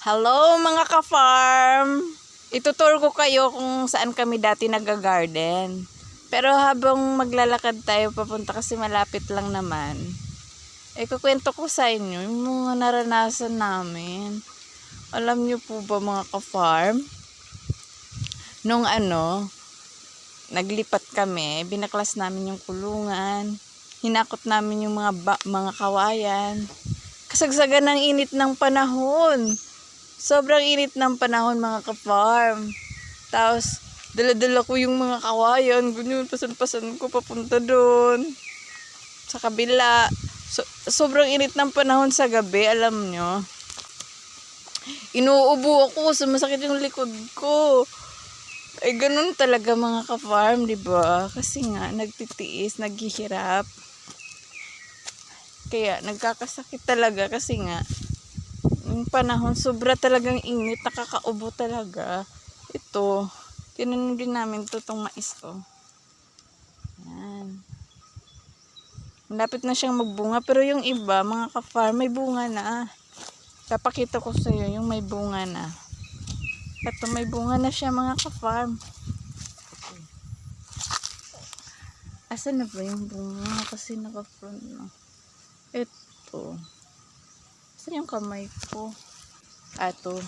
Hello mga ka-farm! Itutur ko kayo kung saan kami dati nag-garden. Pero habang maglalakad tayo papunta kasi malapit lang naman, eh kukwento ko sa inyo yung mga naranasan namin. Alam niyo po ba mga ka-farm? Nung ano, naglipat kami, binaklas namin yung kulungan, hinakot namin yung mga ba- mga kawayan. Kasagsagan ng init ng panahon. Sobrang init ng panahon mga ka-farm. Tapos, dala-dala ko yung mga kawayan. Ganyan, pasan-pasan ko papunta doon. Sa kabila. So, sobrang init ng panahon sa gabi, alam nyo. Inuubo ako, sumasakit yung likod ko. Ay, ganun talaga mga ka-farm, di ba? Kasi nga, nagtitiis, naghihirap. Kaya, nagkakasakit talaga kasi nga, yung panahon, sobra talagang init, nakakaubo talaga. Ito, tinanim din namin to, itong mais to. Yan. Malapit na siyang magbunga, pero yung iba, mga ka-farm, may bunga na. Papakita ko sa iyo yung may bunga na. Ito, may bunga na siya, mga ka-farm. Asan na ba yung bunga? Kasi naka-front na. Ito. Saan yung kamay ko? Ah, ito.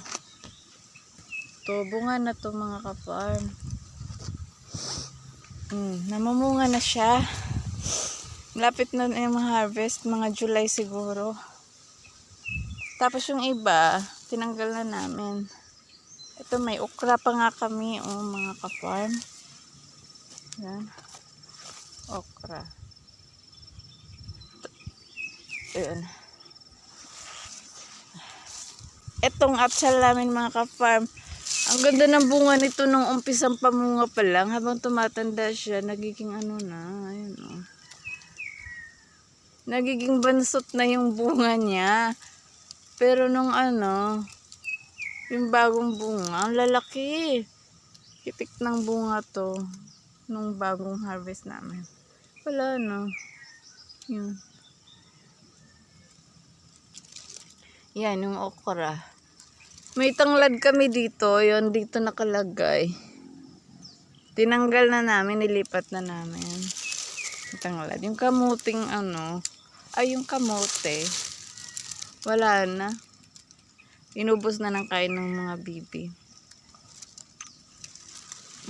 Ito, bunga na to mga ka-farm. Hmm, namamunga na siya. Malapit na yung harvest, mga July siguro. Tapos yung iba, tinanggal na namin. Ito, may okra pa nga kami, oh, mga ka-farm. Yan. Okra. Ayan. Etong apsal namin mga ka-farm. Ang ganda ng bunga nito nung umpisang pamunga pa lang. Habang tumatanda siya, nagiging ano na. Ayun oh. Nagiging bansot na yung bunga niya. Pero nung ano, yung bagong bunga, ang lalaki. Kitik ng bunga to. Nung bagong harvest namin. Wala no. Yun. Yan, yung okra. May tanglad kami dito. Yon dito nakalagay. Tinanggal na namin, nilipat na namin. Yung tanglad. Yung kamuting ano, ay yung kamote. Wala na. Inubos na ng kain ng mga bibi.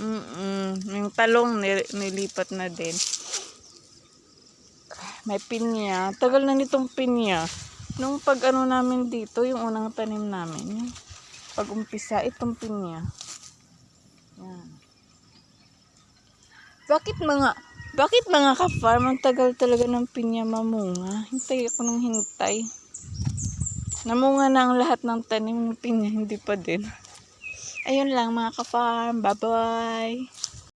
Mm Yung talong nil- nilipat na din. May pinya. Tagal na nitong pinya. Nung pag ano namin dito, yung unang tanim namin, yung pag umpisa, itong pinya. Yan. Bakit mga, bakit mga ka-farm, ang tagal talaga ng pinya mamunga? Hintay ako ng hintay. Namunga na ang lahat ng tanim ng pinya, hindi pa din. Ayun lang mga ka-farm, bye-bye!